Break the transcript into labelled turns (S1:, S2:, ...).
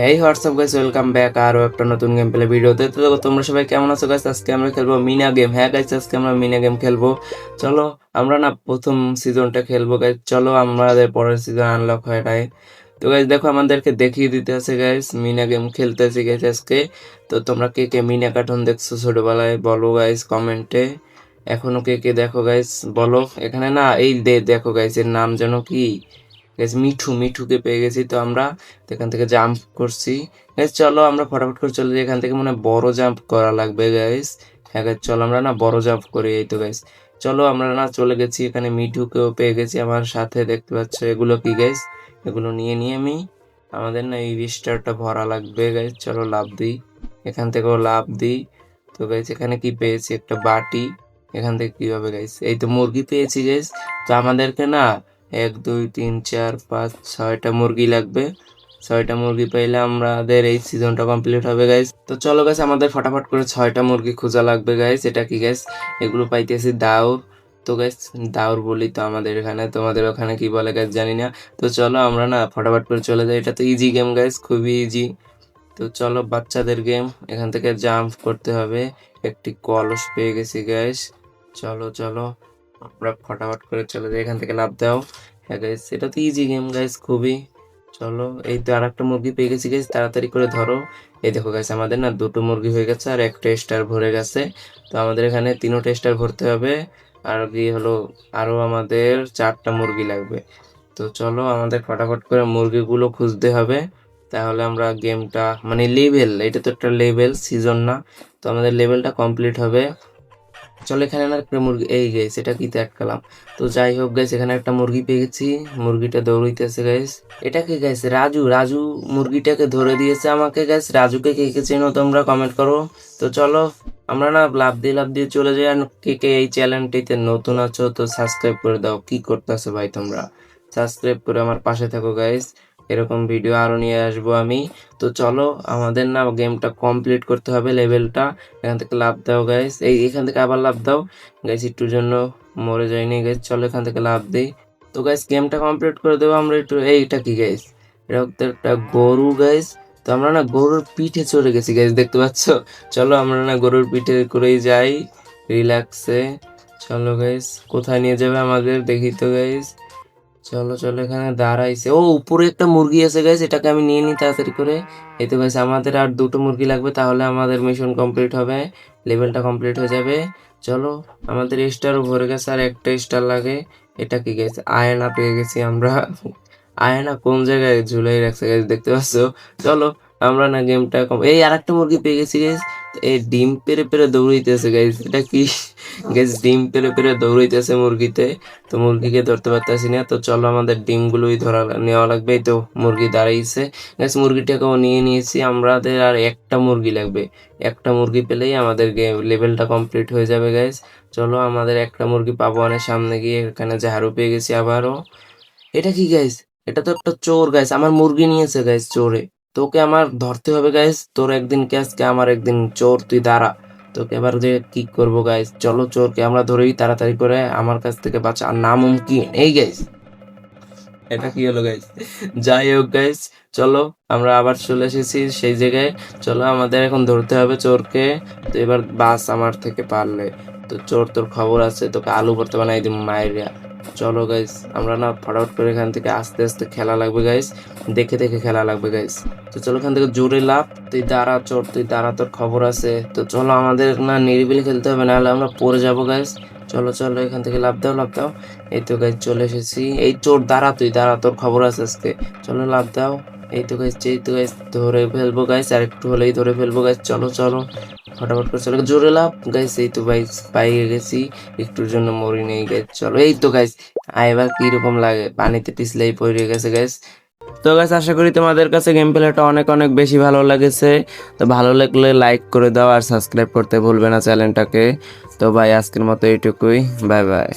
S1: Hey WhatsApp guys welcome back আরও একটা নতুন গেম প্লে ভিডিওতে। তো দেখো, তোমরা সবাই কেমন আছো গাইস আজকে আমরা খেলব মিনা গেম হ্যাঁ গাইস আজকে আমরা মিনা গেম খেলব। চলো, আমরা না প্রথম সিজনটা খেলব গাইস চলো, আমাদের পরের সিজন আনলক হয় এটাই তো গাইস দেখো, আমাদেরকে দেখিয়ে দিতে আছে গাইস মিনা গেম খেলতেছি গাইস আজকে। তো তোমরা কে কে মিনা কার্টুন দেখছ ছোটবেলায়, বলো গাইস কমেন্টে এখনও কে কে দেখো গাইস বলো। এখানে না, এই দে, দেখো গাইস এর নাম যেন কি? গাইস মিঠু মিঠুকে পেয়ে গেছি তো আমরা এখান থেকে জাম্প করছি। গাইস চলো আমরা ফটাফট করে চলে যাই। এখান থেকে মনে বড় জাম্প করা লাগবে গাইস হ্যাঁ গাইস চলো আমরা না বড় জাম্প করি এই তো গাইস চলো আমরা না চলে গেছি। এখানে মিঠুকেও পেয়ে গেছি আমার সাথে। দেখতে পাচ্ছ এগুলো কি গাইস এগুলো নিয়ে নিয়ে আমি আমাদের না এই রিস্টারটা ভরা লাগবে গাইস চলো লাভ দিই। এখান থেকেও লাভ দিই। তো গাইস এখানে কি পেয়েছি? একটা বাটি। এখান থেকে কি হবে গাইস এই তো মুরগি পেয়েছি গাইস তো আমাদেরকে না এক, দুই, তিন, চার, পাঁচ, ছয়টা মুরগি লাগবে। ছয়টা মুরগি পেলে আমাদের এই সিজনটা কমপ্লিট হবে গাইস তো চলো গাইস আমাদের ফটাফট করে ছয়টা মুরগি খোঁজা লাগবে গাইস এটা কি গাইস এগুলো পাইতেছি দাউর তো গাইস দাউর বলি তো আমাদের এখানে, তোমাদের ওখানে কি বলে গাইস জানি না। তো চলো, আমরা না ফটাফট করে চলে যাই। এটা তো ইজি গেম গাইস খুবই ইজি তো চলো, বাচ্চাদের গেম এখান থেকে জাম্প করতে হবে। একটি কলস পেয়ে গেছি গাইস চলো চলো। আমরা ফটাফট করে চলে যাই এখান থেকে লাভ দাও। হ্যাঁ গাইস এটা তো ইজি গেম গাইস খুবই। চলো, এই তো আর একটা মুরগি পেয়ে গেছি গাইস তাড়াতাড়ি করে ধরো। এই দেখো গাইস আমাদের না দুটো মুরগি হয়ে গেছে আর একটা স্টার ভরে গেছে। তো আমাদের এখানে তিনোটা স্টার ভরতে হবে। আর কি হলো আরও আমাদের চারটা মুরগি লাগবে। তো চলো, আমাদের ফটাফট করে মুরগিগুলো খুঁজতে হবে। তাহলে আমরা গেমটা মানে লেভেল এটা তো একটা লেভেল সিজন না। তো আমাদের লেভেলটা কমপ্লিট হবে। চলো এখানে না একটা মুরগি, এই গেছে এটা কি আটকালাম তো যাই হোক গাইস এখানে একটা মুরগি পেয়ে গেছি। মুরগিটা দৌড়াইতেছে গাইস এটা কি গাইস রাজু রাজু মুরগিটাকে ধরে দিয়েছে আমাকে গাইস রাজুকে কে কে চেনো তোমরা কমেন্ট করো। তো চলো, আমরা না লাভ দিয়ে লাভ দিয়ে চলে যাই। আর কে কে এই চ্যানেলটিতে নতুন আছো, তো সাবস্ক্রাইব করে দাও। কি করতেছো ভাই তোমরা? সাবস্ক্রাইব করে আমার পাশে থাকো গাইস এরকম ভিডিও আরও নিয়ে আসব আমি। তো চলো, আমাদের না গেমটা কমপ্লিট করতে হবে লেভেলটা এখান থেকে লাভ দাও গাইস এই, এখান থেকে আবার লাভ দাও। গাইস একটুর জন্য মরে যায়নি গাইস চলো, এখান থেকে লাভ দিই। তো গাইস গেমটা কমপ্লিট করে দেবো আমরা একটু। এইটা কি গাইস এটা একটা গরু গাইস তো আমরা না গরুর পিঠে চলে গেছি গাইস দেখতে পাচ্ছ? চলো, আমরা না গরুর পিঠে করেই যাই। রিল্যাক্সে চলো গাইস কোথায় নিয়ে যাবে আমাদের? দেখি তো গাইস চলো চলো, এখানে দাঁড়াইছে। ও, উপরে একটা মুরগি আছে গাইস এটাকে আমি নিয়ে নিই তাড়াতাড়ি করে। এই তো আমাদের আর দুটো মুরগি লাগবে, তাহলে আমাদের মিশন কমপ্লিট হবে। লেভেলটা কমপ্লিট হয়ে যাবে। চলো, আমাদের স্টারও ভরে গেছে, আর একটা স্টার লাগে। এটা কি গেছে আয়না পেয়ে গেছি আমরা। আয়না কোন জায়গায় ঝুলাই রাখছে গাইস দেখতে পাচ্ছ? চলো, আমরা না গেমটা কম এই আর একটা মুরগি পেয়ে গেছি গাইস এই ডিম পেরে পেরে দৌড়াইতেছে গাইস এটা কি? গাইস ডিম পেরে পেরে দৌড়াইতেছে মুরগিতে। তো মুরগিকে ধরতে পারতেছি না। তো চলো আমাদের ডিমগুলোই ধরা নেওয়া লাগবে। তো মুরগি দাঁড়াইছে। গাইস মুরগিটাকেও নিয়ে নিয়েছি। আমাদের আর একটা মুরগি লাগবে। একটা মুরগি পেলেই আমাদের লেভেলটা কমপ্লিট হয়ে যাবে গাইস চলো আমাদের একটা মুরগি পাবো অনেক সামনে গিয়ে। এখানে ঝাড়ু পেয়ে গেছি আবারও। এটা কি গাইস এটা তো একটা চোর গাইস আমার মুরগি নিয়েছে গাইস চোরে। তোকে আমার ধরতে হবে গাইস তোর একদিন কে আমার একদিন চোর। তুই দাঁড়া। তোকে এবার যে কি করব গাইস চলো, চোরকে আমরা ধরেই তাড়াতাড়ি করে আমার কাছ থেকে বাঁচা। আর নাম কি? এই গাইস এটা কি হলো গাইস যাই হোক গাইস চলো, আমরা আবার চলে এসেছি সেই জায়গায়। চলো, আমাদের এখন ধরতে হবে চোরকে। তো এবার বাস আমার থেকে পারলে। তো চোর তোর খবর আছে, তোকে আলু করতে বানাই দিম মায়ের চলো গাইস আমরা না ফটাফট করে এখান থেকে আস্তে আস্তে খেলা লাগবে গাইস দেখে দেখে খেলা লাগবে গাইস তো চলো এখান থেকে জোরে লাভ তুই দাঁড়া, চোর, তুই দাঁড়া, তোর খবর আছে। তো চলো আমাদের না নিরিবিলি খেলতে হবে, নাহলে আমরা পড়ে যাব গাইস চলো চলো, এখান থেকে লাভ দাও লাভ দাও। এই তো গাইস চলে এসেছি। এই চোর, দাঁড়া তুই, দাঁড়া, তোর খবর আছে আজকে। চলো লাভ দাও। এই তো গাইস এই তো গাইস ধরে ফেলব গাইস আর একটু হলেই ধরে ফেলব গাইস চলো চলো। ফটাফট করে চলো। জোরে লাভ গাইস এই তো গাইস পাইয়ে গেছি। একটুর জন্য মরি নেই গাইস চলো। এই তো গাইস আইবার কীরকম লাগে? পানিতে পিছলেই পড়ে গেছে গাইস তো গাইস আশা করি তোমাদের কাছে গেম প্লেটা অনেক অনেক বেশি ভালো লেগেছে। তো ভালো লাগলে লাইক করে দাও আর সাবস্ক্রাইব করতে ভুলবে না চ্যানেলটাকে তো ভাই, আজকের মতো এইটুকুই। Bye bye